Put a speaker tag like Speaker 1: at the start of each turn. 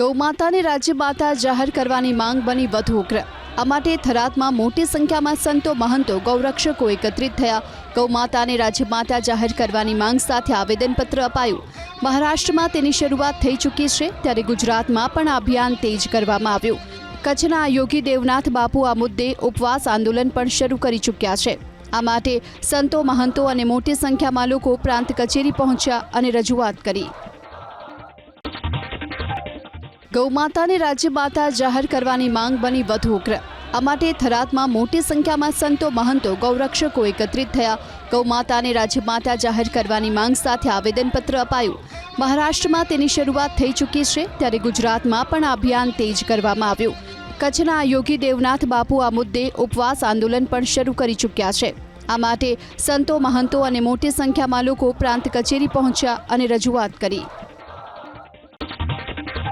Speaker 1: ગૌમાતાને રાજ્યમાતા જાહેર કરવાની માંગ બની વધુ ઉગ્ર. આ માટે થરાદમાં મોટી સંખ્યામાં સંતો, મહંતો, ગૌરક્ષકો એકત્રિત થયા. ગૌમાતાને રાજ્યમાતા જાહેર કરવાની માંગ સાથે આવેદનપત્ર અપાયું. મહારાષ્ટ્રમાં તેની શરૂઆત થઈ ચૂકી છે, ત્યારે ગુજરાતમાં પણ અભિયાન તેજ કરવામાં આવ્યું. કચ્છના યોગી દેવનાથ બાપુ આ મુદ્દે ઉપવાસ આંદોલન પણ શરૂ કરી ચૂક્યા છે. આ માટે સંતો, મહંતો અને મોટી સંખ્યામાં લોકો પ્રાંત કચેરી પહોંચ્યા અને રજૂઆત કરી. ગૌમાતાને રાજ્યમાતા જાહેર કરવાની માંગ બની વધુ ઉગ્ર. આ માટે થરાદમાં મોટી સંખ્યામાં સંતો, મહંતો, ગૌરક્ષકો એકત્રિત થયા. ગૌમાતાને રાજ્યમાતા જાહેર કરવાની માંગ સાથે આવેદનપત્ર અપાયું. મહારાષ્ટ્રમાં તેની શરૂઆત થઈ ચૂકી છે, ત્યારે ગુજરાતમાં પણ અભિયાન તેજ કરવામાં આવ્યું. કચ્છના યોગી દેવનાથ બાપુ આ મુદ્દે ઉપવાસ આંદોલન પણ શરૂ કરી ચૂક્યા છે. આ માટે સંતો, મહંતો અને મોટી સંખ્યામાં લોકો પ્રાંત કચેરી પહોંચ્યા અને રજૂઆત કરી.